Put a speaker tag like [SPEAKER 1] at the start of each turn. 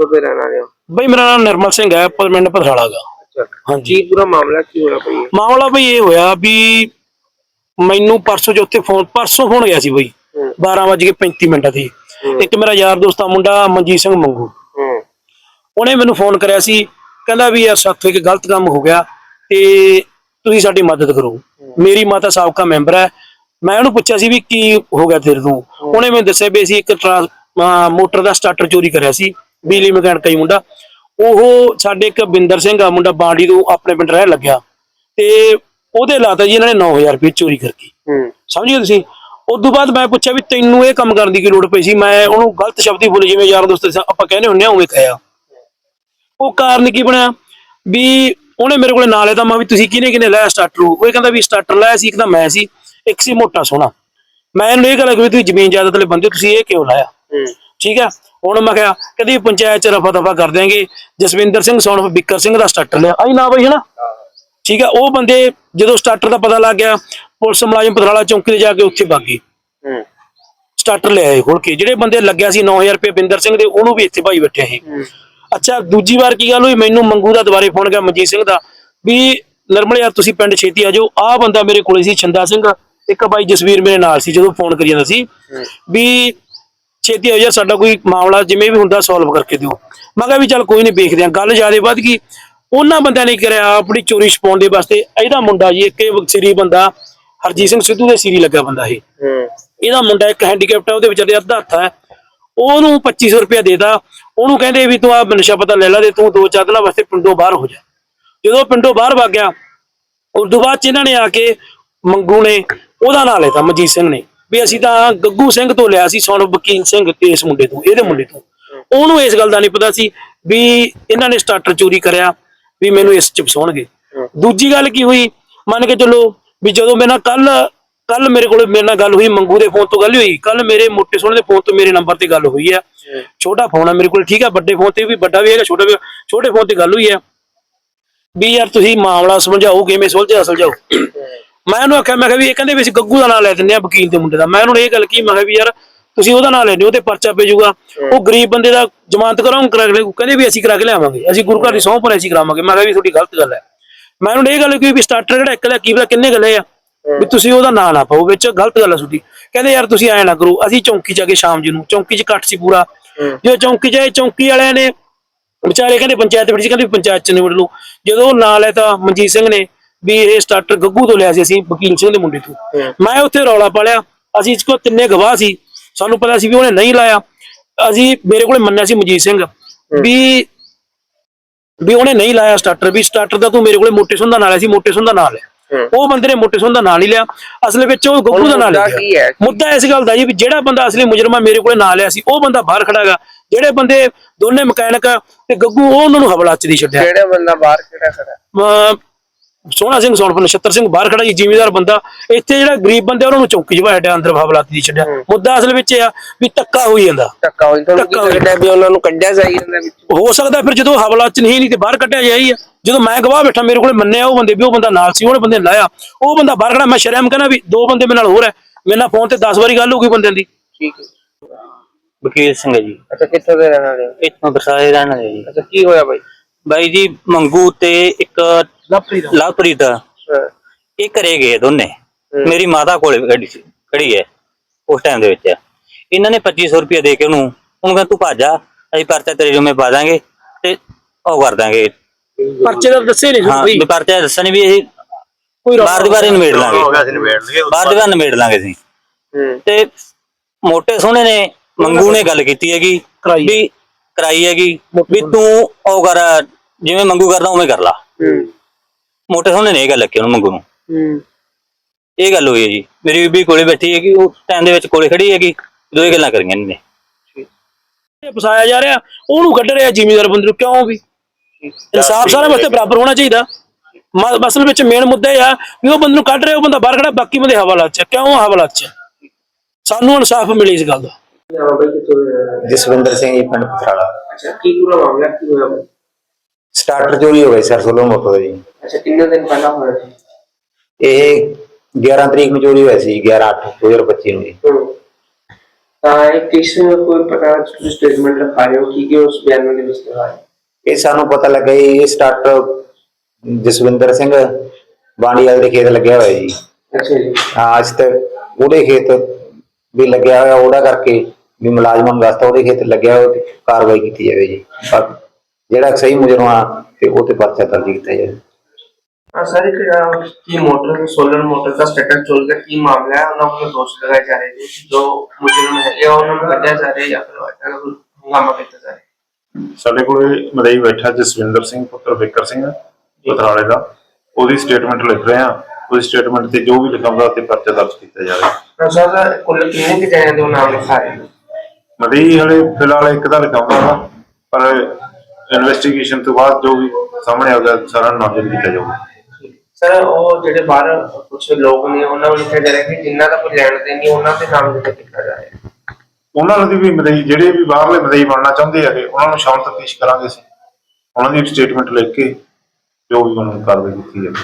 [SPEAKER 1] ਕਿੱਥੋਂ ਦੇ ਰਹਿਣ ਵਾਲੇ ਹੋ?
[SPEAKER 2] ਬਈ ਮੇਰਾ ਨਾਮ ਨਿਰਮਲ ਸਿੰਘ ਹੈ ਪਿੰਡ ਪਥਰਾਲਾ
[SPEAKER 1] ਅੱਛਾ।
[SPEAKER 2] ਹਾਂਜੀ।
[SPEAKER 1] ਕੀ ਪੂਰਾ ਮਾਮਲਾ ਕੀ ਹੋਇਆ ਭਾਈ
[SPEAKER 2] ਮਾਮਲਾ ਬਈ ਇਹ ਹੋਇਆ ਵੀ ਮੈਨੂੰ ਪਰਸੋਂ ਚੌਥੇ ਫੋਨ ਪਰਸੋਂ ਫੋਨ ਗਿਆ ਸੀ ਬਈ
[SPEAKER 1] ਹੂੰ।
[SPEAKER 2] 12:35 ਮਿੰਟਾਂ ਦੀ। ਇੱਕ ਮੇਰਾ ਯਾਰ ਦੋਸਤ ਆ ਮੁੰਡਾ ਮਨਜੀਤ ਸਿੰਘ ਮੰਗੂ। ਉਹਨੇ ਮੈਨੂੰ ਫੋਨ ਕਰਿਆ ਸੀ ਕਹਿੰਦਾ ਵੀ ਯਾਰ ਸਾਥੋਂ ਇੱਕ ਗਲਤ ਕੰਮ ਹੋ ਗਿਆ ਤੇ ਤੁਸੀਂ ਸਾਡੀ ਮਦਦ ਕਰੋ। ਮੇਰੀ ਮਾਤਾ ਸਾਬਕਾ ਮੈਂਬਰ ਹੈ। ਮੈਂ ਉਹਨੂੰ ਪੁੱਛਿਆ ਸੀ ਵੀ ਕੀ ਹੋ ਗਿਆ ਤੇਰੇ ਤੋਂ। ਉਹਨੇ ਮੈਨੂੰ ਦੱਸਿਆ ਵੀ ਅਸੀਂ ਇੱਕ ਮੋਟਰ ਦਾ ਸਟਾਰਟਰ ਚੋਰੀ ਕਰਿਆ ਸੀ। ਬਿਜਲੀ ਮਕੈਨਿਕ ਹੀ ਮੁੰਡਾ ਉਹ ਸਾਡੇ ਇੱਕ ਬਿੰਦਰ ਸਿੰਘ ਆ ਮੁੰਡਾ ਬਾਂਡੀ ਤੋਂ ਆਪਣੇ ਪਿੰਡ ਰਹਿ ਲੱਗਿਆ। ਤੇ ਉਹਦੇ ਲਾਤਾ ਜੀ ਇਹਨਾਂ ਨੇ 9000 ਰੁਪਏ ਚੋਰੀ ਕਰਕੇ।
[SPEAKER 1] ਹੂੰ।
[SPEAKER 2] ਸਮਝ ਗਏ ਤੁਸੀਂ? ਉਸ ਤੋਂ ਬਾਅਦ ਮੈਂ ਪੁੱਛਿਆ ਵੀ ਤੈਨੂੰ ਇਹ ਕੰਮ ਕਰਨ ਦੀ ਕੀ ਲੋੜ ਪਈ ਸੀ? ਮੈਂ ਉਹਨੂੰ ਗਲਤ ਸ਼ਬਦ ਹੀ ਬੋਲੇ ਜਿਵੇਂ ਯਾਰ ਦੋਸਤ ਆਪਾਂ ਕਹਿੰਦੇ ਹੁੰਦੇ ਆ ਉਵੇਂ ਕਹਿਆ ਉਹ ਕਾਰਨ ਕੀ ਬਣਿਆ? ਵੀ ਉਹਨੇ ਮੇਰੇ ਕੋਲੇ ਨਾਂ ਲਿਆ ਤਾਂ ਮੈਂ ਵੀ ਤੁਸੀਂ ਕਿਹਨੇ ਕਿਹਨੇ ਲਾਇਆ ਸਟਾਰਟਰ ਉਹ ਇਹ ਕਹਿੰਦਾ ਵੀ ਸਟਾਰਟਰ ਲਾਇਆ ਸੀ ਇੱਕ ਤਾਂ ਮੈਂ ਸੀ ਇੱਕ ਸੀ ਮੋਟਾ ਸੋਹਣਾ। ਮੈਂ ਇਹਨੂੰ ਇਹ ਗੱਲ ਕਿ ਵੀ ਤੁਸੀਂ ਜ਼ਮੀਨ ਜਾਇਦਾਦ ਵਾਲੇ ਬੰਦੇ ਤੁਸੀਂ ਇਹ ਕਿਉਂ ਲਾਇਆ? ਠੀਕ ਆ? ਹੁਣ ਮੈਂ ਕਿਹਾ ਕਦੀ ਪੰਚਾਇਤ ਚ ਰਫਾ ਦਫਾ ਕਰ ਦਿਆਂਗੇ। ਜਸਵਿੰਦਰ ਸਿੰਘ ਸੌਣ ਬਿੱਕਰ ਸਿੰਘ ਦਾ ਸਟਾਰਟਰ ਲਿਆ। ਆਈ ਨਾ ਬਈ ਹਨਾ? ਠੀਕ ਆ? ਉਹ ਬੰਦੇ ਜਦੋਂ ਸਟਾਰਟਰ ਦਾ ਪਤਾ ਲੱਗ ਗਿਆ ਪੁਲਿਸ ਮੁਲਾਜ਼ਮ ਪਥਰਾਲਾ ਚੌਂਕੀ ਤੇ ਜਾ ਕੇ ਉੱਥੇ
[SPEAKER 1] ਹੂੰ।
[SPEAKER 2] ਸਟਾਰਟਰ ਲੈ ਆਏ ਖੋਲ ਕੇ। ਜਿਹੜੇ ਬੰਦੇ ਲੱਗਿਆ ਸੀ 9000 ਰੁਪਏ ਬਿੰਦਰ ਸਿੰਘ ਦੇ ਉਹਨੂੰ ਵੀ ਇੱਥੇ ਭਾਈ ਬੈਠੇ
[SPEAKER 1] ਹੂੰ।
[SPEAKER 2] ਅੱਛਾ ਦੂਜੀ ਵਾਰ ਕੀ ਗੱਲ ਹੋਈ? ਮੈਨੂੰ ਮੰਗੂ ਦਾ ਦੁਬਾਰੇ ਫੋਨ ਗਿਆ ਮਨਜੀਤ ਸਿੰਘ ਦਾ ਵੀ ਨਰਮਲ ਯਾਰ ਤੁਸੀਂ ਪਿੰਡ ਛੇਤੀ ਆ ਜਾਓ। ਆਹ ਬੰਦਾ ਮੇਰੇ ਕੋਲੇ ਸੀ ਛੰਦਾ ਸਿੰਘ। ਇੱਕ ਬਾਈ ਜਸਵੀਰ ਮੇਰੇ ਨਾਲ ਸੀ ਜਦੋਂ ਫੋਨ ਕਰੀ ਜਾਂਦਾ ਸੀ। ਵੀ ਛੇਤੀ ਆ ਯਾਰ ਸਾਡਾ ਕੋਈ ਮਾਮਲਾ ਜਿਵੇਂ ਵੀ ਹੁੰਦਾ ਸੋਲਵ ਕਰਕੇ ਦਿਓ। ਮੈਂ ਕਿਹਾ ਵੀ ਚੱਲ ਕੋਈ ਨਹੀਂ ਵੇਖਦੇ ਆ ਗੱਲ ਜਿਆਦੇ ਵੱਧ ਗਈ। ਉਹਨਾਂ ਬੰਦਿਆਂ ਨੇ ਕਰਿਆ ਆਪਣੀ ਚੋਰੀ ਛਪਾਉਣ ਦੇ ਵਾਸਤੇ। ਇਹਦਾ ਮੁੰਡਾ ਜੀ ਇੱਕ ਸਿਰੀ ਬੰਦਾ ਹਰਜੀਤ ਸਿੰਘ ਸਿੱਧੂ ਦੇ ਸਿਰੀ ਲੱਗਾ ਬੰਦਾ ਇਹ।
[SPEAKER 1] ਹੂੰ।
[SPEAKER 2] ਇਹਦਾ ਮੁੰਡਾ ਇੱਕ ਹੈਂਡੀਕੈਪਟ ਹੈ ਉਹਦੇ ਵਿਚਾਰੇ ਅੱਧਾ ਹੱਥ ਹੈ। ਉਹਨੂੰ 2500 ਰੁਪਇਆ ਦੇਦਾ ਉਹਨੂੰ ਕਹਿੰਦੇ ਵੀ ਤੂੰ ਆ ਨਸ਼ਾ ਪਤਾ ਲੈ ਲੈ ਤੇ ਤੂੰ ਦੋ ਚਾਰ ਦਿਨਾਂ ਵਾਸਤੇ ਪਿੰਡੋਂ ਬਾਹਰ ਹੋ ਜਾ। ਜਦੋਂ ਪਿੰਡੋਂ ਬਾਹਰ ਵਗ ਗਿਆ ਉਸ ਤੋਂ ਬਾਅਦ ਇਹਨਾਂ ਨੇ ਆ ਕੇ ਮੰਗੂ ਨੇ ਉਹਦਾ ਨਾਂ ਲੈਤਾ ਮਜੀਤ ਸਿੰਘ ਨੇ। ਵੀ ਅਸੀਂ ਤਾਂ ਗੱਗੂ ਸਿੰਘ ਤੋਂ ਲਿਆ ਸੀ ਸੋਨ ਵਕੀਲ ਸਿੰਘ ਇਸ ਮੁੰਡੇ ਤੋਂ, ਇਹਦੇ ਮੁੰਡੇ ਤੋਂ। ਉਹਨੂੰ ਇਸ ਗੱਲ ਦਾ ਨਹੀਂ ਪਤਾ ਸੀ ਵੀ ਇਹਨਾਂ ਨੇ ਸਟਾਰਟਰ ਚੋਰੀ ਕਰਿਆ, ਵੀ ਮੈਨੂੰ ਇਸ ਚ ਫਸਾਉਣਗੇ। ਦੂਜੀ ਗੱਲ ਕੀ ਹੋਈ? ਮੰਨ ਕੇ ਚੱਲੋ ਵੀ ਜਦੋਂ ਮੇਰੇ ਨਾਲ ਕੱਲ ਕੱਲ ਮੇਰੇ ਕੋਲ ਮੇਰੇ ਨਾਲ ਗੱਲ ਹੋਈ, ਮੰਗੂ ਦੇ ਫੋਨ ਤੋਂ ਗੱਲ ਹੋਈ ਕੱਲ ਮੇਰੇ ਮੋਟੇ ਸੋਹਣੇ ਦੇ ਫੋਨ ਤੋਂ ਮੇਰੇ ਨੰਬਰ ਤੇ ਗੱਲ ਹੋਈ ਆ। ਛੋਟਾ ਫੋਨ ਆ ਮੇਰੇ ਕੋਲ, ਠੀਕ ਆ, ਵੱਡੇ ਫੋਨ ਤੇ ਵੀ, ਵੱਡਾ ਵੀ ਹੈਗਾ, ਛੋਟਾ ਵੀ, ਛੋਟੇ ਫੋਨ ਤੇ ਗੱਲ ਹੋਈ ਆ। ਵੀ ਯਾਰ ਤੁਸੀਂ ਮਾਮਲਾ ਸਮਝਾਓ, ਕਿਵੇਂ ਸੁਲਝਿਆ, ਸੁਲਝਾਓ। ਮੈਂ ਉਹਨੂੰ ਆਖਿਆ ਮੈਂ ਕਿਹਾ ਵੀ ਇਹ ਕਹਿੰਦੇ ਵੀ ਅਸੀਂ ਗੱਗੂ ਦਾ ਨਾਂ ਲੈ ਦਿੰਦੇ ਆ ਵਕੀਲ ਦੇ ਮੁੰਡੇ ਦਾ। ਮੈਂ ਉਹਨੂੰ ਇਹ ਗੱਲ ਕੀ ਮੈਂ ਕਿਹਾ ਵੀ ਯਾਰ ਤੁਸੀਂ ਉਹਦਾ ਨਾਂ ਲੈਣੇ ਉਹ ਤੇ ਪਰਚਾ ਪੈ ਜਾਊਗਾ ਉਹ ਗਰੀਬ ਬੰਦੇ ਦਾ ਜ਼ਮਾਨਤ ਕਰਾਉਂ ਕਰਾ ਕੇ। ਕਹਿੰਦੇ ਵੀ ਅਸੀਂ ਕਰਾ ਕੇ ਲਿਆਵਾਂਗੇ। ਅਸੀਂ ਗੁਰੂ ਘਰ ਦੀ ਸਹੁੰ ਪਰ ਅਸੀਂ ਕਰਾਵਾਂਗੇ। ਮੈਂ ਕਿਹਾ ਵੀ ਤੁਹਾਡੀ ਗਲਤ ਗੱਲ ਹੈ। ਮੈਂ ਉਹਨੂੰ ਇਹ ਗੱਲ ਕੀ ਵੀ ਸਟਾਰਟਰ ਕਿਹੜਾ ਇੱਕ ਦਾ ਕੀ ਪਤਾ ਕਿੰਨੇ ਗੱਲੇ ਆ ਵੀ ਤੁਸੀਂ ਉਹਦਾ ਨਾਂ ਨਾ ਪਾਓ ਵਿੱਚ ਗਲਤ ਗੱਲ ਆ ਤੁਹਾਡੀ। ਕਹਿੰਦੇ ਯਾਰ ਤੁਸੀਂ ਐ ਨਾ ਕਰੋ ਅਸੀਂ ਚੌਂਕੀ ਚ ਆ ਕੇ ਸ਼ਾਮ ਜੀ ਨੂੰ ਚੌਂਕੀ ਚ ਕੱਟ ਸੀ ਪੂਰਾ। ਜੋ ਚੌਂਕੀ ਚ ਆਏ ਚੌਂਕੀ ਵਾਲਿਆਂ ਨੇ ਵਿਚਾਰੇ ਕਹਿੰਦੇ ਪੰਚਾਇਤ ਵਿੱਚ ਕਹਿੰਦੇ ਵੀ ਪੰਚਾਇਤ ਚ ਨਿਬੜ ਲਓ ਜਦੋਂ ਉਹ ਨਾਂ ਲੈ ਤਾਂ ਮਨਜੀਤ ਸਿੰਘ ਨੇ ਵੀ ਇਹ ਸਟਾਰਟਰ ਗੱਗੂ ਤੋਂ ਲਿਆ ਸੀ ਅਸੀਂ ਵਕੀਲ ਸਿੰਘ ਦੇ ਮੁੰਡੇ ਤੋਂ। ਮੈਂ ਉੱਥੇ ਰੌਲਾ ਪਾਲਿਆ। ਅਸੀਂ ਇਸ ਕੋ ਤਿੰਨੇ ਗਵਾਹ ਸੀ। ਸਾਨੂੰ ਪਤਾ ਸੀ ਵੀ ਉਹਨੇ ਨਹੀਂ ਲਾਇਆ। ਅਸੀਂ ਮੇਰੇ ਕੋਲੇ ਮੰਨਿਆ ਸੀ ਮਨਜੀਤ ਸਿੰਘ ਵੀ ਵੀ ਉਹਨੇ ਨਹੀਂ ਲਾਇਆ ਸਟਾਰਟਰ ਵੀ ਸਟਾਰਟਰ ਦਾ ਤੂੰ ਮੇਰੇ ਕੋਲੇ ਮੋਟੇ ਸੁੰਦਾ ਨਾਲ ਆਇਆ ਸੀ ਮੋਟੇ ਸੁੰਦਾ ਨਾਲ ਲਿਆ। ਉਹ ਬੰਦੇ ਨੇ ਮੋਟੇ ਸੁੰਦਾ ਨਾਂ ਨਹੀਂ ਲਿਆ। ਅਸਲ ਵਿੱਚ ਉਹ ਗੱਗੂ ਦਾ ਨਾਂ ਲਿਆ।
[SPEAKER 1] ਹੈ?
[SPEAKER 2] ਮੁੱਦਾ ਇਸ ਗੱਲ ਦਾ ਜੀ ਵੀ ਜਿਹੜਾ ਬੰਦਾ ਅਸਲੀ ਮੁਜਰਮਾ ਮੇਰੇ ਕੋਲੇ ਨਾਂ ਲਿਆ ਸੀ ਉਹ ਬੰਦਾ ਬਾਹਰ ਖੜਾ ਹੈਗਾ। ਜਿਹੜੇ ਬੰਦੇ ਦੋਨੇ ਮਕੈਨਿਕ ਤੇ ਗੱਗੂ ਉਹ ਉਹਨਾਂ ਨੂੰ ਹਵਲਾ ਚ ਦੀ ਛੱਡਿਆ।
[SPEAKER 1] ਕਿਹੜੇ ਬੰਦਾ ਬਾਹਰ ਖੜਾ?
[SPEAKER 2] ਅਮ ਸੋਹਣਾ ਸਿੰਘ ਸੋਨਫ ਨਛੱਤਰ ਸਿੰਘ ਬਾਹਰ ਖੜਾ ਜੀ ਜ਼ਿਮੀਦਾਰ ਬੰਦਾ। ਇੱਥੇ ਜਿਹੜਾ ਗਰੀਬ ਬੰਦੇ ਉਹਨਾਂ ਨੂੰ ਚੌਂਕੀ ਚ ਬਾਹਰ ਅੰਦਰ ਹਵਲਾਤੀ ਦੀ ਛੱਡਿਆ। ਮੁੱਦਾ ਅਸਲ ਵਿੱਚ ਇਹ ਆ ਵੀ ਧੱਕਾ ਹੋਈ ਜਾਂਦਾ।
[SPEAKER 1] ਧੱਕਾ ਹੋਈ। ਲੱਗਦਾ ਵੀ ਉਹਨਾਂ ਨੂੰ ਕੱਢਿਆ ਚਾਹੀਦਾ ਵਿੱਚ।
[SPEAKER 2] ਹੋ ਸਕਦਾ ਫਿਰ ਜਦੋਂ ਹਵਲਾ ਚ ਨਹੀਂ ਨਹੀਂ ਤੇ ਬਾਹਰ ਕੱਢਿਆ ਜਾਈ ਆ। ਜਦੋਂ ਮੈਂ ਗਵਾਹ ਬੈਠਾ ਮੇਰੇ ਕੋਲੇ ਮੰਨਿਆ ਉਹ ਬੰਦੇ ਵੀ ਉਹ ਬੰਦਾ ਨਾਲ ਸੀ ਉਹਨੇ ਬੰਦੇ ਲਾਇਆ। ਉਹ ਬੰਦਾ ਬਾਹਰ ਖੜਾ ਮੈਂ ਸ਼ਰਮ ਕਹਿੰਦਾ ਵੀ ਦੋ ਬੰਦੇ ਮੇਰੇ ਨਾਲ ਹੋਰ ਹੈ। ਮੇਰੇ ਨਾਲ ਫੋਨ ਤੇ 10 ਵਾਰੀ ਗੱਲ ਹੋ ਗਈ ਬੰਦਿਆਂ ਦੀ।
[SPEAKER 1] ਠੀਕ ਹੈ।
[SPEAKER 3] ਵਕੀਲ ਸਿੰਘ ਜੀ।
[SPEAKER 1] ਅੱਛਾ ਕਿੱਥੋਂ ਦੇ ਰਹਿਣ ਵਾਲੇ?
[SPEAKER 3] ਇੱਥੋਂ ਬਰਸਾਏ ਰਹਿਣ ਵਾਲੇ ਜੀ।
[SPEAKER 1] ਅੱਛਾ ਕੀ ਹੋਇਆ ਬਾਈ?
[SPEAKER 3] ਬਾਈ ਜੀ ਮੰਗੂ ਤੇ ਇੱਕ
[SPEAKER 2] ਲਵਪ੍ਰੀਤ।
[SPEAKER 3] ਲਵਪ੍ਰੀਤ। ਇਹ ਘਰੇ ਗਏ ਦੋਨੇ। ਮੇਰੀ ਮਾਤਾ ਕੋਲ ਖੜੀ ਸੀ- ਖੜੀ ਹੈ ਉਸ ਟਾਈਮ ਦੇ ਵਿੱਚ। ਇਹਨਾਂ ਨੇ 2500 ਰੁਪਏ ਦੇ ਕੇ ਉਹਨੂੰ ਉਹਨੂੰ ਕਹਿੰਦਾ ਤੂੰ ਭੱਜ ਜਾ ਅਸੀਂ ਪਰਚਾ ਤੇਰੇ ਜੁਮੇ ਪਾ ਦਾਂਗੇ ਤੇ ਉਹ ਕਰ ਦਾਂਗੇ।
[SPEAKER 2] ਪਰਚੇ ਦਾ ਦੱਸੇ ਨਹੀਂ
[SPEAKER 3] ਹਾਂ ਵੀ ਪਰਚਾ ਦੱਸਣ ਵੀ ਇਹ
[SPEAKER 2] ਕੋਈ
[SPEAKER 3] ਬਾਰ ਦੀ ਬਾਰ ਹੀ ਨਿਬੇੜ ਲਾਂਗੇ ਬਾਰ ਦੀ ਬਾਰ ਨਿਬੇੜ ਲਾਂਗੇ ਅਸੀਂ। ਤੇ ਮੋਟੇ ਸੋਹਣੇ ਨੇ ਮੰਗੂ ਨੇ ਗੱਲ ਕੀਤੀ ਹੈਗੀ
[SPEAKER 2] ਕਰਾਈ।
[SPEAKER 3] ਵੀ ਕਰਾਈ ਹੈਗੀ ਵੀ ਤੂੰ ਉਹ ਕਰ ਜਿਵੇਂ ਮੰਗੂ ਕਰਦਾ ਉਵੇਂ ਕਰ ਲਾ।
[SPEAKER 1] ਹੂੰ।
[SPEAKER 3] ਮੋਟੇ ਸੋਹਣੇ ਨੇ ਇਹ ਗੱਲ ਰੱਖੀ ਉਹਨੂੰ ਮੰਗੂ ਨੂੰ।
[SPEAKER 1] ਹੂੰ।
[SPEAKER 3] ਇਹ ਗੱਲ ਹੋਈ ਹੈ ਜੀ। ਮੇਰੀ ਬੀਬੀ ਕੋਲੇ ਬੈਠੀ ਹੈਗੀ ਉਹ ਟਾਈਮ ਦੇ ਵਿੱਚ ਕੋਲੇ ਖੜੀ ਹੈਗੀ ਦੋ ਹੀ ਗੱਲਾਂ ਕਰੀਆਂ
[SPEAKER 2] ਇਹ ਫਸਾਇਆ ਜਾ ਰਿਹਾ ਉਹਨੂੰ ਕੱਢ ਰਿਹਾ ਜ਼ਿਮੀਦਾਰ ਬੰਦੇ ਨੂੰ ਕਿਉਂ ਵੀ? ਇਨਸਾਫ ਸਾਰਿਆਂ ਵਾਸਤੇ ਬਰਾਬਰ ਹੋਣਾ ਚਾਹੀਦਾ। ਮਸਲ ਵਿੱਚ ਮੇਨ ਮੁੱਦਾ ਇਹ ਆ ਵੀ ਉਹ ਬੰਦੇ ਨੂੰ ਕੱਢ ਰਿਹਾ ਉਹ ਬੰਦਾ ਬਾਹਰ ਖੜਾ ਬਾਕੀ ਬੰਦੇ ਹਵਾਲਾਤ ਚ। ਕਿਉਂ ਹਵਾਲਾਤ ਚ ਸਾਨੂੰ ਇਨਸਾਫ ਮਿਲੇ ਇਸ ਗੱਲ ਦਾ।
[SPEAKER 1] ਦੇ?
[SPEAKER 4] ਜਸਵਿੰਦਰ ਸਿੰਘ ਜੀ ਪਿੰਡ ਪਥਰਾਲਾ।
[SPEAKER 1] ਅੱਛਾ ਕੀ ਪੂਰਾ ਮਾਮਲਾ ਕੀ ਹੋਇਆ? ਬਾਈ
[SPEAKER 4] ਸਟਾਰਟਰ ਚੋਰੀ ਹੋ ਗਈ ਸਰ ਸੋਲੋ ਮੋਟੋ ਦਾ ਜੀ।
[SPEAKER 1] ਅੱਛਾ ਕਿੰਨੇ ਦਿਨ ਪਹਿਲਾਂ ਹੋਇਆ ਸੀ?
[SPEAKER 4] ਇਹ 11 ਤਰੀਕ ਨੂੰ ਚੋਰੀ ਹੋਈ ਸੀ 11 8 2025 ਨੂੰ ਜੀ।
[SPEAKER 1] ਹੂੰ। ਤਾਂ ਇਹ ਕਿਸ ਕੋਈ ਪ੍ਰਕਾਰ ਤੁਸੀਂ ਸਟੇਟਮੈਂਟ ਲਿਖਾ ਰਹੇ ਹੋ? ਕੀ ਕੀ ਉਸ ਬਿਆਨ ਦੇ ਵਿੱਚ ਲਿਖਾ ਹੈ?
[SPEAKER 4] ਇਹ ਸਾਨੂੰ ਪਤਾ ਲੱਗਾ ਜੀ ਇਹ ਸਟਾਰਟਰ ਜਸਵਿੰਦਰ ਸਿੰਘ ਬਾਂਡੀਆ ਦੇ ਖੇਤ ਲੱਗਿਆ ਹੋਇਆ ਜੀ।
[SPEAKER 1] ਅੱਛਾ ਜੀ।
[SPEAKER 4] ਹਾਂ ਅੱਜ ਤੱਕ ਉਹਦੇ ਖੇਤ ਵੀ ਲੱਗਿਆ ਹੋਇਆ ਉਹਦਾ ਕਰਕੇ ਵੀ ਮੁਲਾਜ਼ਮਾਂ ਨੂੰ ਦੱਸਤਾ ਉਹਦੇ ਖੇਤ ਲੱਗਿਆ ਹੋਇਆ ਤੇ ਕਾਰਵਾਈ ਕੀਤੀ ਜਾਵੇ ਜੀ। ਬਾਕੀ ਜਿਹੜਾ ਸਹੀ ਮੁਜਰਮ ਆ ਤੇ ਉਹ ਤੇ ਪਰਚਾ ਦਰਜ ਕੀਤਾ ਜਾਵੇ।
[SPEAKER 1] ਹਾਂ ਸਰ ਇੱਕ ਅਹ, ਕੀ ਮੋਟਰ ਸੋਲਰ ਮੋਟਰ ਦਾ ਸਟੇਟਸ ਚੋਰੀ ਦਾ ਕੀ ਮਾਮਲਾ ਹੈ? ਉਹਨਾਂ ਕੋਲ ਦੋਸ਼ ਲਗਾਏ ਜਾ ਰਹੇ ਨੇ ਕਿ ਜੋ ਮੁਜਰਮ ਹੈਗੇ ਆ, ਉਹਨਾਂ ਨੂੰ ਕੱਢਿਆ ਜਾ ਰਿਹਾ ਜਾਂ ਫਿਰ ਇਹਨਾਂ ਨੂੰ ਹੰਗਾਮਾ ਕੀਤਾ ਜਾ ਰਿਹਾ?
[SPEAKER 5] ਸਾਡੇ ਕੋਲੇ ਮਦਈ ਬੈਠਾ ਜਸਵਿੰਦਰ ਸਿੰਘ ਪੁੱਤਰ ਵਿਕਰ ਸਿੰਘ ਪਥਰਾਲੇ ਦਾ। ਉਹਦੀ ਸਟੇਟਮੈਂਟ ਲਿਖ ਰਹੇ ਆ ਉਹਦੀ ਸਟੇਟਮੈਂਟ ਤੇ ਜੋ ਵੀ ਲਿਖਾਉਂਦਾ ਤੇ ਪਰਚਾ ਦਰਜ ਕੀਤਾ ਜਾ ਰਿਹਾ।
[SPEAKER 1] ਤਾਂ ਸਰ ਕੁੱਲ ਕਿੰਨੇ ਕਿ ਦੇ ਉਹ ਨਾਮ ਲਿਖਾ ਰਹੇ ਨੇ
[SPEAKER 5] ਮਦਈ ਹਲੇ ਫਿਲਹਾਲ ਇੱਕ ਦਾ ਲਿਖਾਉਂਦਾ ਵਾ ਪਰ ਇਨਵੈਸਟੀਗੇਸ਼ਨ ਤੋਂ ਬਾਅਦ ਜੋ ਵੀ ਸਾਹਮਣੇ ਆਊਗਾ ਸਾਰਾ ਨਾਮਜ਼ਦ ਕੀਤਾ ਜਾਊਗਾ।
[SPEAKER 1] ਸਰ ਉਹ ਜਿਹੜੇ ਬਾਹਰ ਕੁਝ ਲੋਕ ਨੇ ਉਹਨਾਂ ਨੂੰ ਲਿਖਿਆ ਜਾ ਰਿਹਾ ਕਿ ਜਿਨ੍ਹਾਂ ਦਾ ਕੋਈ ਲੈਣ ਦੇਣ ਨਹੀਂ ਉਹਨਾਂ ਦੇ ਨਾਮ ਲਿਖ ਕੀਤਾ ਜਾ ਰਿਹਾ।
[SPEAKER 5] ਉਹਨਾਂ ਨੂੰ ਵੀ ਮਦਈ ਜਿਹੜੇ ਵੀ ਬਾਹਰਲੇ ਮਦਈ ਬਣਨਾ ਚਾਹੁੰਦੇ ਹੈਗੇ ਉਹਨਾਂ ਨੂੰ ਸ਼ਾਮ ਤੱਕ ਪੇਸ਼ ਕਰਾਂਗੇ ਅਸੀਂ। ਉਹਨਾਂ ਦੀ ਸਟੇਟਮੈਂਟ ਲਿਖ ਕੇ ਜੋ ਵੀ ਉਹਨਾਂ ਨੂੰ ਕਾਰਵਾਈ ਕੀਤੀ ਜਾਵੇ